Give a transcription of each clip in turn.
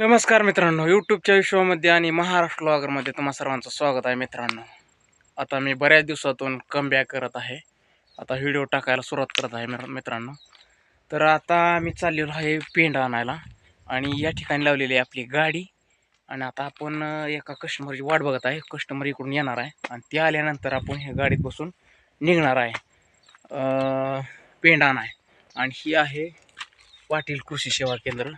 नमस्कार मित्रांनो यूट्यूबच्या विश्वामध्ये आणि महाराष्ट्र ब्लॉगरमध्ये तुम्हा सर्वांचं स्वागत आहे मित्रांनो. आता मी बऱ्याच दिवसातून कम बॅक करत आहे. आता व्हिडिओ टाकायला सुरुवात करत आहे मित्र- मित्रांनो. तर आता मी चाललेलो आहे पेंड आणायला आणि या ठिकाणी लावलेली आहे आपली गाडी. आणि आता आपण एका कस्टमरची वाट बघत आहे. कस्टमर इकडून येणार आहे आणि ते आल्यानंतर आपण ह्या गाडीत बसून निघणार आहे. पेंड आणाय. आणि ही आहे पाटील कृषी सेवा केंद्र.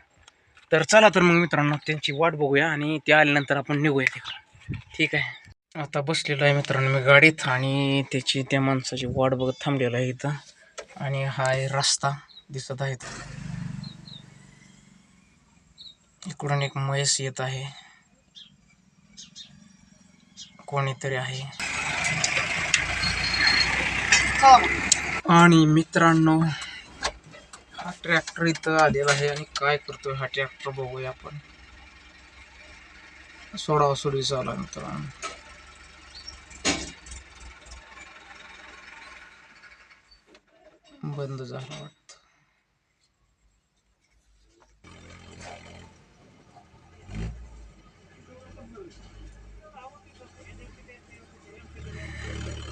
तर चला तर मग मित्रांनो त्यांची वाट बघूया आणि ते आल्यानंतर आपण निघूया तिकडं. ठीक आहे. आता बसलेलो आहे मित्रांनो मी गाडीत आणि त्याची त्या माणसाची वाट बघत थांबलेलो आहे इथं. आणि हा आहे रस्ता दिसत आहे. इकडून एक म्हैस येत आहे. कोणीतरी आहे. आणि मित्रांनो हा ट्रॅक्टर इथं आलेला आहे आणि काय करतोय हा ट्रॅक्टर बघूया आपण. सोडा सोडी आला नंतर मित्रांनो. बंद झाला वाटतं.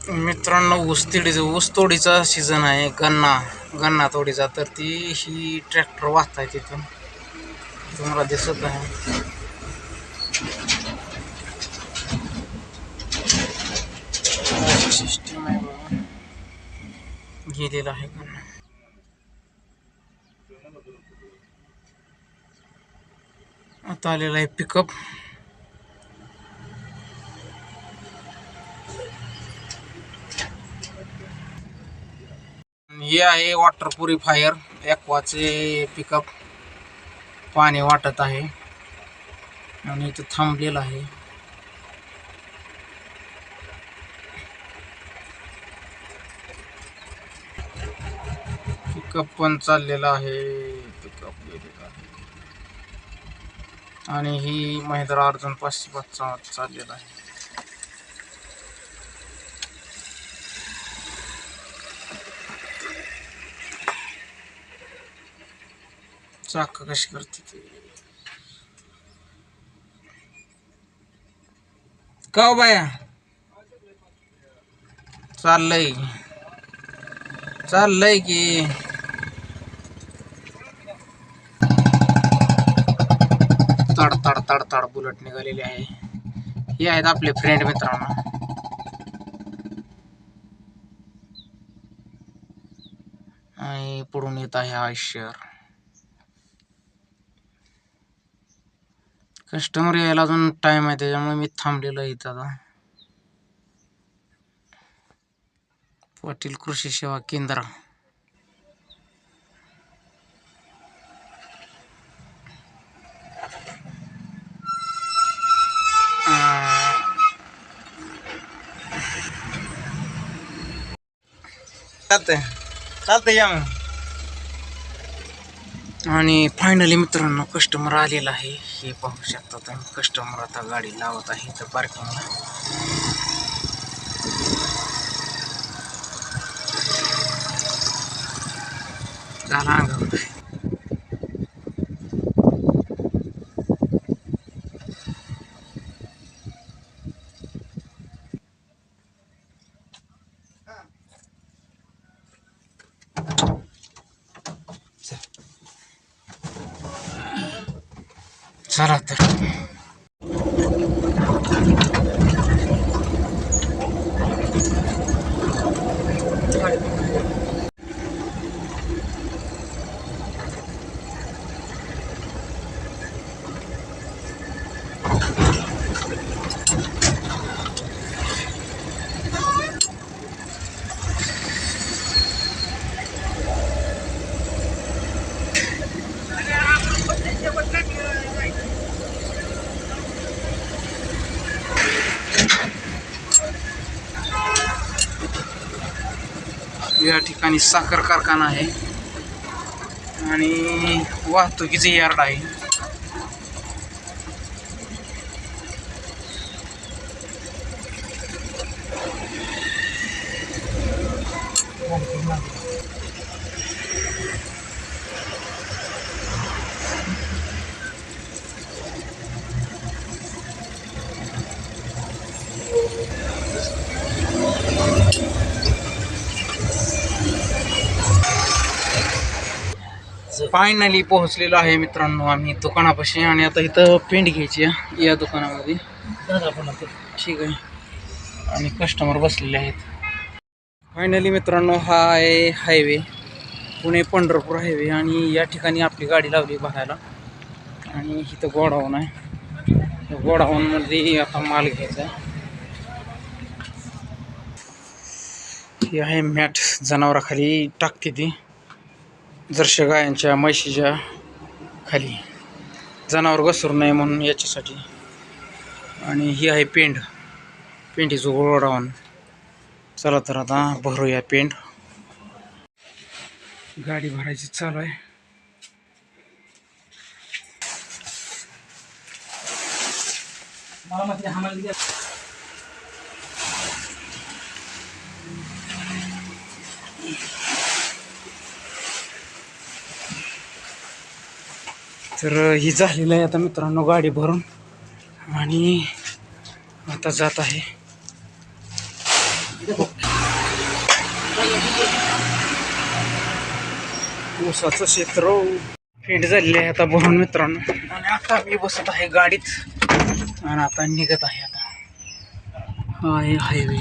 मित्रांनो ऊसतोडीचं ऊसतोडीचा सीझन आहे. गन्ना गन्ना तोडीचा. तर ती ही ट्रॅक्टर वाहत आहे तिथून तुम्हाला दिसत आहे आहे बघा. गेलेला आहे गन्ना. आता आलेला आहे पिकअप हे आहे वॉटर प्युरिफायर ॲक्वाचे पिकअप पाणी वाटत आहे. आणि इथं थांबलेलं आहे. पिकअप पण चाललेला आहे. पिकअप गेलेला आहे. आणि ही महिंद्रा अर्जुन पाचशे पाच चाललेला आहे. चाक कशी करते ते? का हो बाया? चाललंय. चाललंय की. तड तड तड तड बुलेट निघालेली आहे. हे आहेत आपले फ्रेंड मित्रांनो. आणि पुढून येत आहे आयशर कस्टमर यायला अजून टाइम आहे त्याच्यामुळे मी थांबलेलो आहे इथं आता. पाटील कृषी सेवा केंद्र. चालतंय. चालतंय या मग. आणि फायनली मित्रांनो कस्टमर आलेला आहे हे पाहू शकता तुम्ही कस्टमर आता गाडी लावत आहे इथं पार्किंगला झाला अंगावर. चला तर या ठिकाणी साखर कारखाना आहे. आणि वाहतुकीचे यार्ड आहे. फायनली पोहोचलेलो आहे मित्रांनो आम्ही दुकानापाशी आणि आता इथं पेंट घ्यायची आहे या दुकानामध्ये. ठीक आहे. आणि कस्टमर बसलेले आहेत. फायनली मित्रांनो हा आहे हायवे पुणे पंढरपूर हायवे आणि या ठिकाणी आपली गाडी लावली भरायला आणि इथं गोडाऊन आहे. गोडाऊनमध्ये आता माल घ्यायचा आहे. ही आहे मॅट जनावराखाली टाकते ती. जर्शी गायांच्या म्हशीच्या खाली. जनावर घसरू नये म्हणून याच्यासाठी. आणि ही आहे पेंड पेंडीचं गोडाऊन चला तर आता भरूया पेंड गाडी भरायची चालू आहे. तर ही झालेलं आहे आता मित्रांनो गाडी भरून. आणि आता जात आहे. ऊसाचं क्षेत्र. फेंट झालेलं आहे आता भरून मित्रांनो. आणि आता मी बसत आहे गाडीत. आणि आता निघत आहे आता. High highway.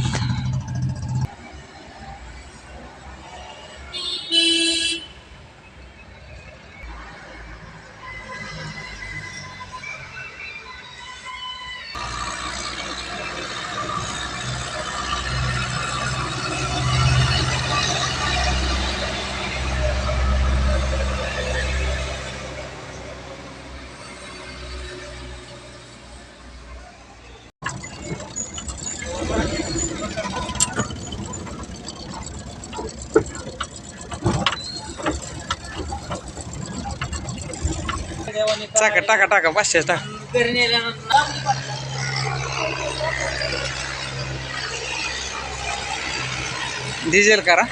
टाका टाका टाका पाचशे टाका. डिझेल करा.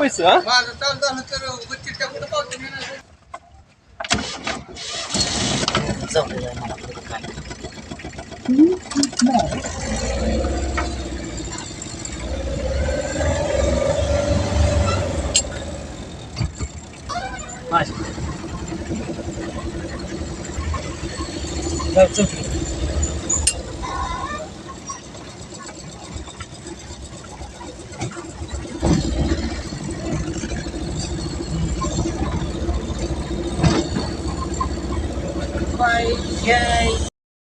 पैसे हा? 种的人还要分开。嗯，那。那。要正经。